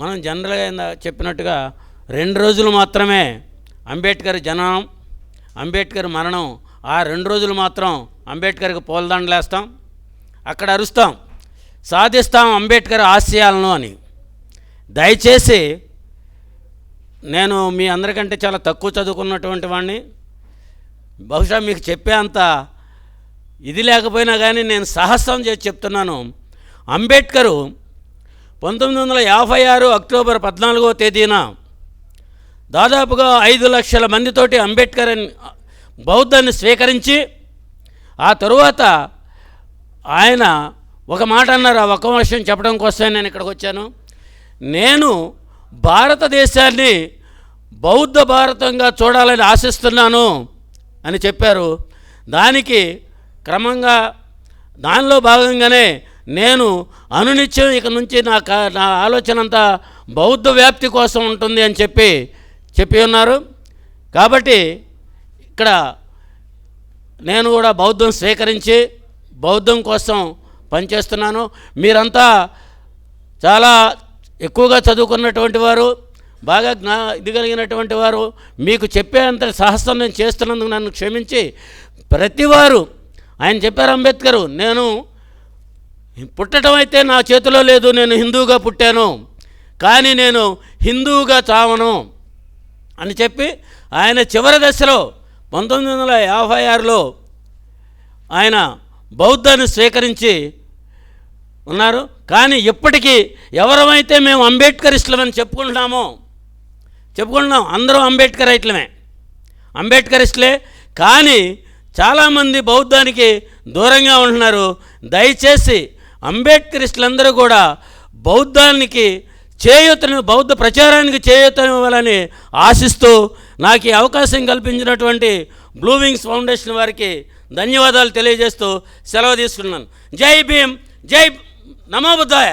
మనం జనరల్గా చెప్పినట్టుగా రెండు రోజులు మాత్రమే అంబేద్కర్ జననం అంబేద్కర్ మరణం ఆ రెండు రోజులు మాత్రం అంబేద్కర్కి పూలదండలు వేస్తాం అక్కడ అరుస్తాం సాధిస్తాం అంబేద్కర్ ఆశయాలను అని. దయచేసి నేను మీ అందరికంటే చాలా తక్కువ చదువుకున్నటువంటి వాడిని బహుశా మీకు చెప్పే అంత ఇది లేకపోయినా కానీ నేను సాహసం చేసి చెప్తున్నాను. అంబేద్కరు పంతొమ్మిది వందల యాభై ఆరు అక్టోబర్ పద్నాలుగో తేదీన దాదాపుగా ఐదు లక్షల మందితోటి అంబేద్కర్ బౌద్ధాన్ని స్వీకరించి ఆ తరువాత ఆయన ఒక మాట అన్నారు ఆ ఒక్క విషయం చెప్పడం కోసమే నేను ఇక్కడికి వచ్చాను. నేను భారతదేశాన్ని బౌద్ధ భారతంగా చూడాలని ఆశిస్తున్నాను అని చెప్పారు. దానికి క్రమంగా దానిలో భాగంగానే నేను అనునిత్యం ఇక నుంచి నా నా ఆలోచన అంతా బౌద్ధ వ్యాప్తి కోసం ఉంటుంది అని చెప్పి చెప్పి ఉన్నారు. కాబట్టి ఇక్కడ నేను కూడా బౌద్ధం స్వీకరించి బౌద్ధం కోసం పనిచేస్తున్నాను. మీరంతా చాలా ఎక్కువగా చదువుకున్నటువంటి వారు బాగా జ్ఞా ఇది కలిగినటువంటి వారు మీకు చెప్పేంత సాహసం నేను చేస్తున్నందుకు నన్ను క్షమించి ప్రతివారు ఆయన చెప్పారు అంబేద్కరు నేను పుట్టడం అయితే నా చేతిలో లేదు నేను హిందువుగా పుట్టాను. కానీ నేను హిందువుగా చావను అని చెప్పి ఆయన చివరి దశలో పంతొమ్మిది వందల యాభై ఆరులో ఆయన బౌద్ధాన్ని స్వీకరించి ఉన్నారు. కానీ ఇప్పటికీ ఎవరమైతే మేము అంబేద్కరిస్టులమని చెప్పుకుంటున్నామో చెప్పుకుంటున్నాం అందరూ అంబేద్కర్ ఐట్లమే అంబేద్కర్ అంబేద్కరిస్టులే. కానీ చాలామంది బౌద్ధానికి దూరంగా ఉంటున్నారు. దయచేసి అంబేద్కరిస్టులందరూ కూడా బౌద్ధానికి చేయూతను బౌద్ధ ప్రచారానికి చేయూతనివ్వాలని ఆశిస్తూ నాకు ఈ అవకాశం కల్పించినటువంటి బ్లూ వింగ్స్ ఫౌండేషన్ వారికి ధన్యవాదాలు తెలియజేస్తూ సెలవు తీసుకున్నాను. జై భీమ్ జై నమో బుద్ధాయ.